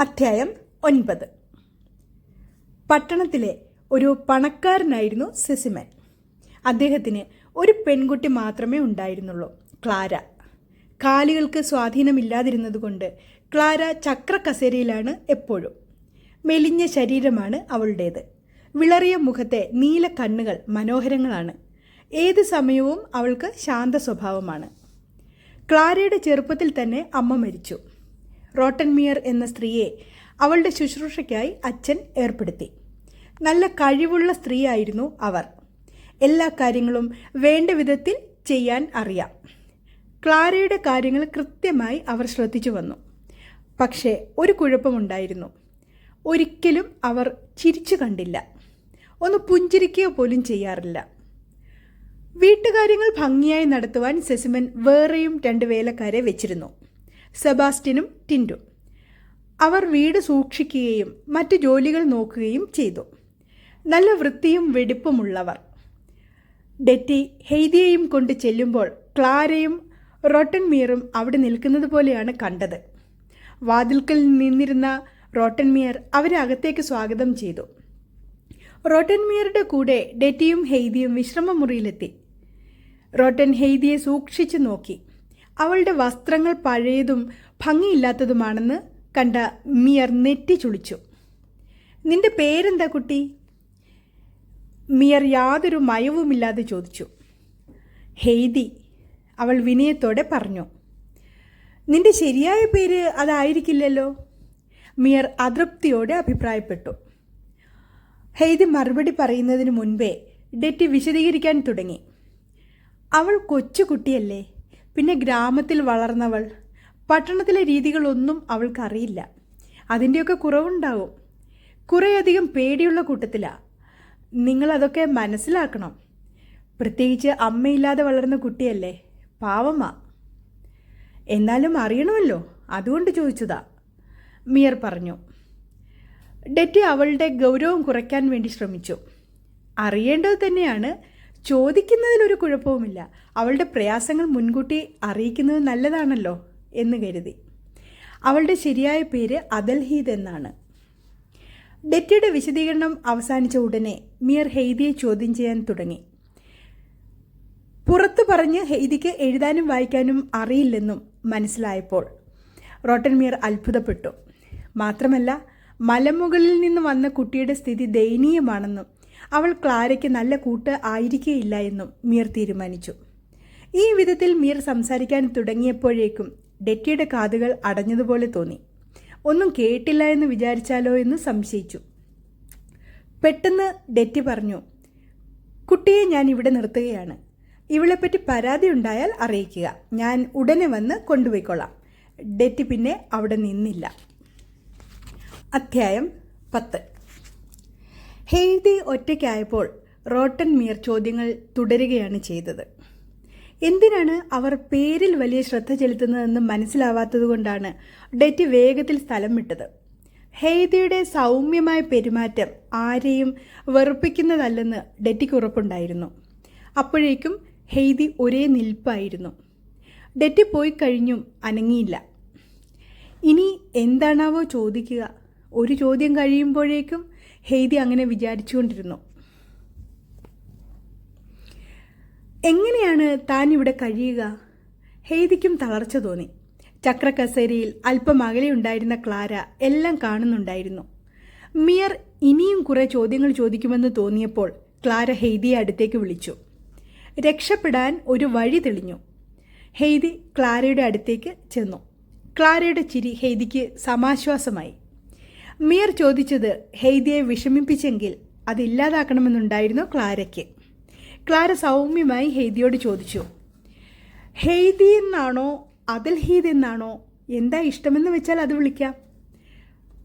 അധ്യായം ഒൻപത്. പട്ടണത്തിലെ ഒരു പണക്കാരനായിരുന്നു സെസിമൻ. അദ്ദേഹത്തിന് ഒരു പെൺകുട്ടി മാത്രമേ ഉണ്ടായിരുന്നുള്ളൂ ക്ലാര. കാലുകൾക്ക് സ്വാധീനമില്ലാതിരുന്നതുകൊണ്ട് ക്ലാര ചക്രക്കസേരയിലാണ് എപ്പോഴും. മെലിഞ്ഞ ശരീരമാണ് അവളുടേത്. വിളറിയ മുഖത്തെ നീല കണ്ണുകൾ മനോഹരങ്ങളാണ്. ഏത് സമയവും അവൾക്ക് ശാന്ത സ്വഭാവമാണ് ക്ലാരയുടെ ചെറുപ്പത്തിൽ തന്നെ അമ്മ മരിച്ചു. റോട്ടൻമിയർ എന്ന സ്ത്രീയെ അവളുടെ ശുശ്രൂഷയ്ക്കായി അച്ഛൻ ഏർപ്പെടുത്തി. നല്ല കഴിവുള്ള സ്ത്രീയായിരുന്നു അവർ. എല്ലാ കാര്യങ്ങളും വേണ്ട വിധത്തിൽ ചെയ്യാൻ അറിയാം. ക്ലാരയുടെ കാര്യങ്ങൾ കൃത്യമായി അവർ ശ്രദ്ധിച്ചു വന്നു. പക്ഷേ ഒരു കുഴപ്പമുണ്ടായിരുന്നു. ഒരിക്കലും അവർ ചിരിച്ചു കണ്ടില്ല. ഒന്ന് പുഞ്ചിരിക്കുക പോലും ചെയ്യാറില്ല. വീട്ടുകാര്യങ്ങൾ ഭംഗിയായി നടത്തുവാൻ സെസിമൻ വേറെയും രണ്ട് വേലക്കാരെ വെച്ചിരുന്നു. സെബാസ്റ്റ്യനും ടിൻഡും. അവർ വീട് സൂക്ഷിക്കുകയും മറ്റ് ജോലികൾ നോക്കുകയും ചെയ്തു. നല്ല വൃത്തിയും വെടിപ്പുമുള്ളവർ. ഡെറ്റി ഹെയ്തിയെയും കൊണ്ട് ചെല്ലുമ്പോൾ ക്ലാരയും റോട്ടൻമിയറും അവിടെ നിൽക്കുന്നത് പോലെയാണ് കണ്ടത്. വാതിൽക്കൽ നിന്നിരുന്ന റോട്ടൻമിയർ അവരെ അകത്തേക്ക് സ്വാഗതം ചെയ്തു. റോട്ടൻമിയറുടെ കൂടെ ഡെറ്റിയും ഹെയ്തിയും വിശ്രമമുറിയിലെത്തി. റോട്ടൻ ഹെയ്തിയെ സൂക്ഷിച്ചു നോക്കി. അവളുടെ വസ്ത്രങ്ങൾ പഴയതും ഭംഗിയില്ലാത്തതുമാണെന്ന് കണ്ട മിയർ നെറ്റി ചുളിച്ചു നിന്റെ പേരെന്താ കുട്ടി? മിയർ യാതൊരു മയവുമില്ലാതെ ചോദിച്ചു. ഹെയ്തി അവൾ വിനയത്തോടെ പറഞ്ഞു. നിന്റെ ശരിയായ പേര് അതായിരിക്കില്ലല്ലോ? മിയർ അതൃപ്തിയോടെ അഭിപ്രായപ്പെട്ടു. ഹെയ്തി മറുപടി പറയുന്നതിന് മുൻപേ ഡെറ്റി വിശദീകരിക്കാൻ തുടങ്ങി. അവൾ കൊച്ചുകുട്ടിയല്ലേ? പിന്നെ ഗ്രാമത്തിൽ വളർന്നവൾ. പട്ടണത്തിലെ രീതികളൊന്നും അവൾക്കറിയില്ല. അതിന്റെയൊക്കെ കുറവുണ്ടാവും. കുറേയധികം പേടിയുള്ള കൂട്ടത്തിലാണ് നിങ്ങളതൊക്കെ മനസ്സിലാക്കണം. പ്രത്യേകിച്ച് അമ്മയില്ലാതെ വളർന്ന കുട്ടിയല്ലേ? പാവമ്മ എന്നാലും അറിയണമല്ലോ. അതുകൊണ്ട് ചോദിച്ചതാ. മിയർ പറഞ്ഞു. ഡെറ്റി അവളുടെ ഗൗരവം കുറയ്ക്കാൻ വേണ്ടി ശ്രമിച്ചു. അറിയേണ്ടത് തന്നെയാണ് ചോദിക്കുന്നതിലൊരു കുഴപ്പവുമില്ല. അവളുടെ പ്രയാസങ്ങൾ മുൻകൂട്ടി അറിയിക്കുന്നത് നല്ലതാണല്ലോ എന്ന് കരുതി. അവളുടെ ശരിയായ പേര് അദൽഹീദ് എന്നാണ്. ഡെറ്റിയുടെ വിശദീകരണം അവസാനിച്ച ഉടനെ മിയർ ഹെയ്ദിയെ ചോദ്യം ചെയ്യാൻ തുടങ്ങി. പുറത്തു പറഞ്ഞ് ഹെയ്ദിക്ക് എഴുതാനും വായിക്കാനും അറിയില്ലെന്നും മനസ്സിലായപ്പോൾ റോട്ടൻമിയർ അത്ഭുതപ്പെട്ടു. മാത്രമല്ല മലമുകളിൽ നിന്ന് വന്ന കുട്ടിയുടെ സ്ഥിതി ദയനീയമാണെന്നും അവൾ ക്ലാരയ്ക്ക് നല്ല കൂട്ട് ആയിരിക്കുകയില്ല എന്നും മീർ തീരുമാനിച്ചു. ഈ വിധത്തിൽ മീർ സംസാരിക്കാൻ തുടങ്ങിയപ്പോഴേക്കും ഡെറ്റിയുടെ കാതുകൾ അടഞ്ഞതുപോലെ തോന്നി. ഒന്നും കേട്ടില്ല എന്ന് വിചാരിച്ചാലോ എന്ന് സംശയിച്ചു. പെട്ടെന്ന് ഡെറ്റി പറഞ്ഞു കുട്ടിയെ ഞാൻ ഇവിടെ നിർത്തുകയാണ്. ഇവളെപ്പറ്റി പരാതി ഉണ്ടായാൽ അറിയിക്കുക. ഞാൻ ഉടനെ വന്ന് കൊണ്ടുപോയിക്കൊള്ളാം ഡെറ്റി പിന്നെ അവിടെ നിന്നില്ല. അധ്യായം പത്ത്. ഹെയ്തി ഒറ്റയ്ക്കായപ്പോൾ റോട്ടൻ മീർ ചോദ്യങ്ങൾ തുടരുകയാണ് ചെയ്തത്. എന്തിനാണ് അവർ പേരിൽ വലിയ ശ്രദ്ധ ചെലുത്തുന്നതെന്ന് മനസ്സിലാവാത്തതുകൊണ്ടാണ് ഡെറ്റി വേഗത്തിൽ സ്ഥലം വിട്ടത്. ഹെയ്തിയുടെ സൗമ്യമായ പെരുമാറ്റം ആരെയും വെറുപ്പിക്കുന്നതല്ലെന്ന് ഡെറ്റിക്ക് ഉറപ്പുണ്ടായിരുന്നു. അപ്പോഴേക്കും ഹെയ്തി ഒരേ നിൽപ്പായിരുന്നു. ഡെറ്റി പോയി കഴിഞ്ഞും അനങ്ങിയില്ല. ഇനി എന്താണാവോ ചോദിക്കുക ഒരു ചോദ്യം കഴിയുമ്പോഴേക്കും ഹെയ്തി അങ്ങനെ വിചാരിച്ചുകൊണ്ടിരുന്നു. എങ്ങനെയാണ് താൻ ഇവിടെ കഴിയുക? ഹെയ്തിക്കും തളർച്ച തോന്നി. ചക്രക്കസേരയിൽ അല്പം അകലെയുണ്ടായിരുന്ന ക്ലാര എല്ലാം കാണുന്നുണ്ടായിരുന്നു. മിയർ ഇനിയും കുറേ ചോദ്യങ്ങൾ ചോദിക്കുമെന്ന് തോന്നിയപ്പോൾ ക്ലാര ഹെയ്തിയെ അടുത്തേക്ക് വിളിച്ചു. രക്ഷപ്പെടാൻ ഒരു വഴി തെളിഞ്ഞു. ഹെയ്തി ക്ലാരയുടെ അടുത്തേക്ക് ചെന്നു. ക്ലാരയുടെ ചിരി ഹെയ്തിക്ക് സമാശ്വാസമായി. മിയർ ചോദിച്ചത് ഹെയ്ദിയെ വിഷമിപ്പിച്ചെങ്കിൽ അതില്ലാതാക്കണമെന്നുണ്ടായിരുന്നു ക്ലാരയ്ക്ക്? ക്ലാര സൗമ്യമായി ഹെയ്ദിയോട് ചോദിച്ചു. ഹെയ്ദി എന്നാണോ അദൽഹീദ് എന്നാണോ എന്താ ഇഷ്ടമെന്ന് വെച്ചാൽ അത് വിളിക്കാം.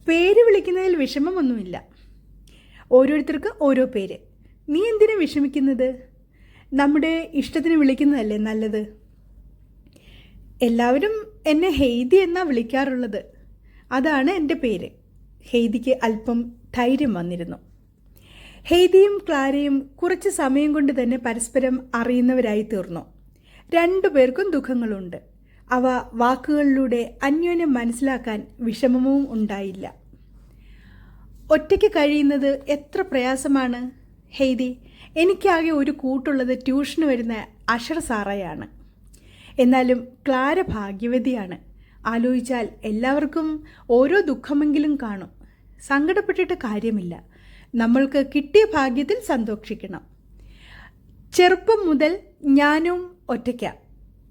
പേര് വിളിക്കുന്നതിൽ വിഷമമൊന്നുമില്ല. ഓരോരുത്തർക്ക് ഓരോ പേര്. നീ എന്തിനു വിഷമിക്കുന്നത്? നമ്മുടെ ഇഷ്ടത്തിന് വിളിക്കുന്നതല്ലേ നല്ലത്? എല്ലാവരും എന്നെ ഹെയ്തി എന്നാണ് വിളിക്കാറുള്ളത്. അതാണ് എന്റെ പേര്. ഹെയ്തിക്ക് അല്പം ധൈര്യം വന്നിരുന്നു. ഹെയ്തിയും ക്ലാരയും കുറച്ച് സമയം കൊണ്ട് തന്നെ പരസ്പരം അറിയുന്നവരായി തീർന്നു. രണ്ടുപേർക്കും ദുഃഖങ്ങളുണ്ട്. അവ വാക്കുകളിലൂടെ അന്യോന്യം മനസ്സിലാക്കാൻ വിഷമവും ഉണ്ടായില്ല. ഒറ്റയ്ക്ക് കഴിയുന്നത് എത്ര പ്രയാസമാണ്? ഹെയ്തി എനിക്കാകെ ഒരു കൂട്ടുള്ളത് ട്യൂഷന് വരുന്ന അഷർ സാറയാണ്. എന്നാലും ക്ലാര ഭാഗ്യവതിയാണ്. ആലോചിച്ചാൽ എല്ലാവർക്കും ഓരോ ദുഃഖമെങ്കിലും കാണും. സങ്കടപ്പെട്ടിട്ട് കാര്യമില്ല. നമ്മൾക്ക് കിട്ടിയ ഭാഗ്യത്തിൽ സന്തോഷിക്കണം. ചെറുപ്പം മുതൽ ഞാനും ഒറ്റയ്ക്ക.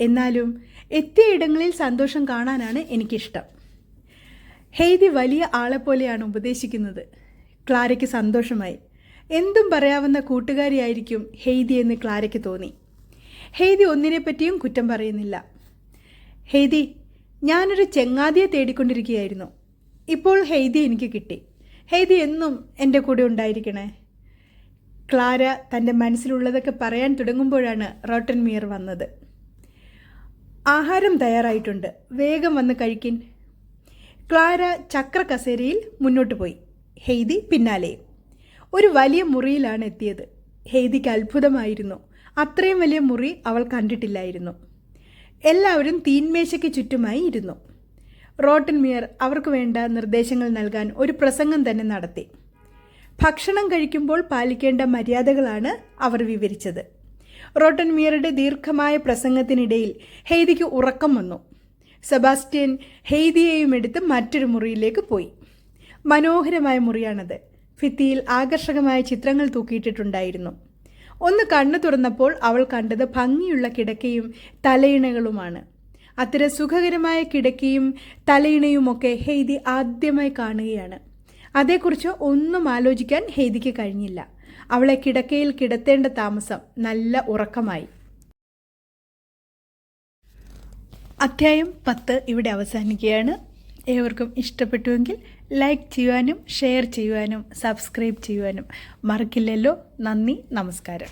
എന്നാലും എത്തിയ ഇടങ്ങളിൽ സന്തോഷം കാണാനാണ് എനിക്കിഷ്ടം. ഹെയ്തി വലിയ ആളെപ്പോലെയാണ് ഉപദേശിക്കുന്നത്. ക്ലാരയ്ക്ക് സന്തോഷമായി. എന്തും പറയാവുന്ന കൂട്ടുകാരിയായിരിക്കും ഹെയ്തി എന്ന് ക്ലാരയ്ക്ക് തോന്നി. ഹെയ്തി ഒന്നിനെപ്പറ്റിയും കുറ്റം പറയുന്നില്ല. ഹെയ്തി ഞാനൊരു ചെങ്ങാതിയെ തേടിക്കൊണ്ടിരിക്കുകയായിരുന്നു. ഇപ്പോൾ ഹെയ്തി എനിക്ക് കിട്ടി. ഹെയ്തി എന്നും എന്റെ കൂടെ ഉണ്ടായിരിക്കണേ. ക്ലാര തന്റെ മനസ്സിലുള്ളതൊക്കെ പറയാൻ തുടങ്ങുമ്പോഴാണ് റോട്ടൻ മിയർ വന്നത്. ആഹാരം തയ്യാറായിട്ടുണ്ട്. വേഗം വന്ന് കഴിക്കിൻ. ക്ലാര ചക്ര കസേരയിൽ മുന്നോട്ട് പോയി. ഹെയ്തി പിന്നാലെയും ഒരു വലിയ മുറിയിലാണ് എത്തിയത്. ഹെയ്തിക്ക് അത്ഭുതമായിരുന്നു. അത്രയും വലിയ മുറി അവൾ കണ്ടിട്ടില്ലായിരുന്നു. എല്ലാവരും തീന്മേശയ്ക്ക് ചുറ്റുമായി ഇരുന്നു. റോട്ടൻ മിയർ അവർക്ക് വേണ്ട നിർദ്ദേശങ്ങൾ നൽകാൻ ഒരു പ്രസംഗം തന്നെ നടത്തി. ഭക്ഷണം കഴിക്കുമ്പോൾ പാലിക്കേണ്ട മര്യാദകളാണ് അവർ വിവരിച്ചത്. റോട്ടൻ മിയറുടെ ദീർഘമായ പ്രസംഗത്തിനിടയിൽ ഹെയ്തിക്ക് ഉറക്കം വന്നു. സെബാസ്റ്റ്യൻ ഹെയ്ദിയെയും എടുത്ത് മറ്റൊരു മുറിയിലേക്ക് പോയി. മനോഹരമായ മുറിയാണത്. ഭിത്തിയിൽ ആകർഷകമായ ചിത്രങ്ങൾ തൂക്കിയിട്ടിട്ടുണ്ടായിരുന്നു. ഒന്ന് കണ്ണു തുറന്നപ്പോൾ അവൾ കണ്ടത് ഭംഗിയുള്ള കിടക്കയും തലയിണകളുമാണ്. അത്തരം സുഖകരമായ കിടക്കയും തലയിണയുമൊക്കെ ഹെയ്തി ആദ്യമായി കാണുകയാണ്. അതേക്കുറിച്ച് ഒന്നും ആലോചിക്കാൻ ഹെയ്തിക്ക് കഴിഞ്ഞില്ല. അവളെ കിടക്കയിൽ കിടത്തേണ്ട താമസം നല്ല ഉറക്കമായി. അധ്യായം പത്ത് ഇവിടെ അവസാനിക്കുകയാണ്. ഏവർക്കും ഇഷ്ടപ്പെട്ടുവെങ്കിൽ ലൈക്ക് ചെയ്യുവാനും ഷെയർ ചെയ്യുവാനും സബ്സ്ക്രൈബ് ചെയ്യുവാനും മറക്കില്ലല്ലോ. നന്ദി നമസ്കാരം.